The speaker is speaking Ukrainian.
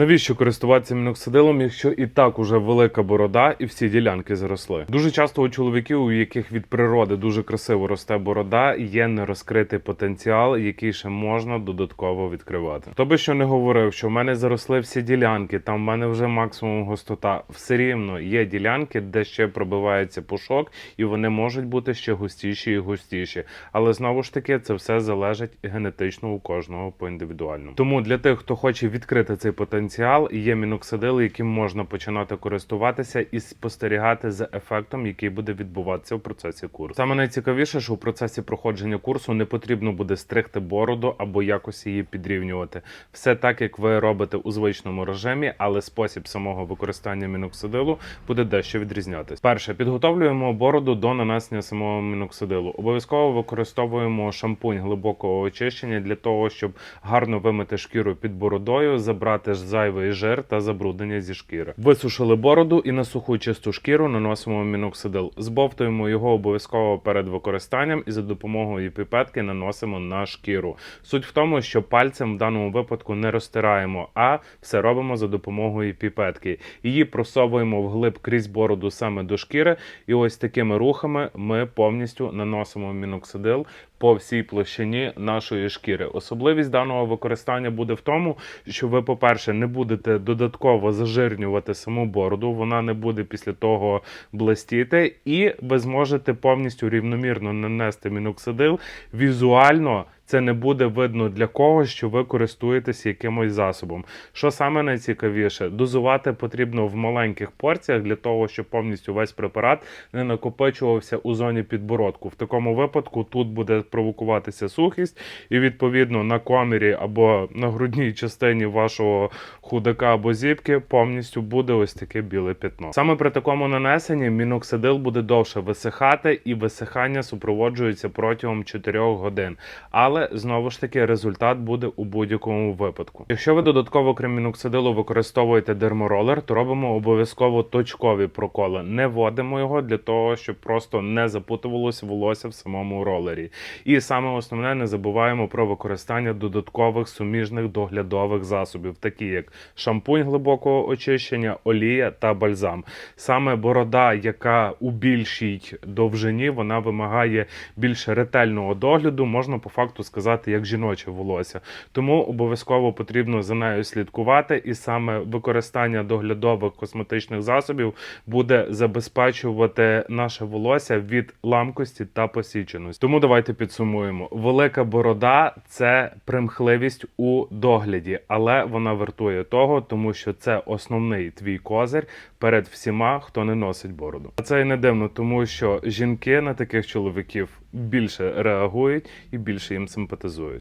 Навіщо користуватися міноксидилом, якщо і так уже велика борода і всі ділянки зросли? Дуже часто у чоловіків, у яких від природи дуже красиво росте борода, є нерозкритий потенціал, який ще можна додатково відкривати. Хто би що не говорив, що в мене заросли всі ділянки, там в мене вже максимум густота. Все рівно є ділянки, де ще пробивається пушок, і вони можуть бути ще густіші і густіші. Але знову ж таки, це все залежить генетично у кожного по індивідуальному. Тому для тих, хто хоче відкрити цей потенціал, є міноксидили, яким можна починати користуватися і спостерігати за ефектом, який буде відбуватися в процесі курсу. Саме найцікавіше, що у процесі проходження курсу не потрібно буде стригти бороду або якось її підрівнювати. Все так, як ви робите у звичному режимі, але спосіб самого використання міноксидилу буде дещо відрізнятися. Перше, підготовлюємо бороду до нанесення самого міноксидилу. Обов'язково використовуємо шампунь глибокого очищення для того, щоб гарно вимити шкіру під бородою, забрати ж зайвий жир та забруднення зі шкіри. Висушили бороду і на суху чисту шкіру наносимо міноксидил. Збовтуємо його обов'язково перед використанням і за допомогою піпетки наносимо на шкіру. Суть в тому, що пальцем в даному випадку не розтираємо, а все робимо за допомогою піпетки. Її просовуємо вглиб крізь бороду саме до шкіри, і ось такими рухами ми повністю наносимо міноксидил по всій площині нашої шкіри. Особливість даного використання буде в тому, що ви, по-перше, не будете додатково зажирнювати саму бороду, вона не буде після того блистіти, і ви зможете повністю рівномірно нанести міноксидил візуально. Це не буде видно для когось, що ви користуєтесь якимось засобом. Що саме найцікавіше, дозувати потрібно в маленьких порціях для того, щоб повністю весь препарат не накопичувався у зоні підбородку. В такому випадку тут буде провокуватися сухість, і відповідно на комірі або на грудній частині вашого худака або зіпки повністю буде ось таке біле пятно. Саме при такому нанесенні міноксидил буде довше висихати, і висихання супроводжується протягом 4 годин. Але знову ж таки результат буде у будь-якому випадку. Якщо ви додатково крім міноксидилу використовуєте дерморолер, то робимо обов'язково точкові проколи. Не вводимо його для того, щоб просто не запутувалося волосся в самому ролері. І саме основне не забуваємо про використання додаткових суміжних доглядових засобів, такі як шампунь глибокого очищення, олія та бальзам. Саме борода, яка у більшій довжині, вона вимагає більш ретельного догляду, можна по факту сказати, як жіноче волосся. Тому обов'язково потрібно за нею слідкувати, і саме використання доглядових косметичних засобів буде забезпечувати наше волосся від ламкості та посіченості. Тому давайте підсумуємо: велика борода це примхливість у догляді, але вона вартує того, тому що це основний твій козир перед всіма, хто не носить бороду. А це і не дивно, тому що жінки на таких чоловіків більше реагують і більше їм симпатизують.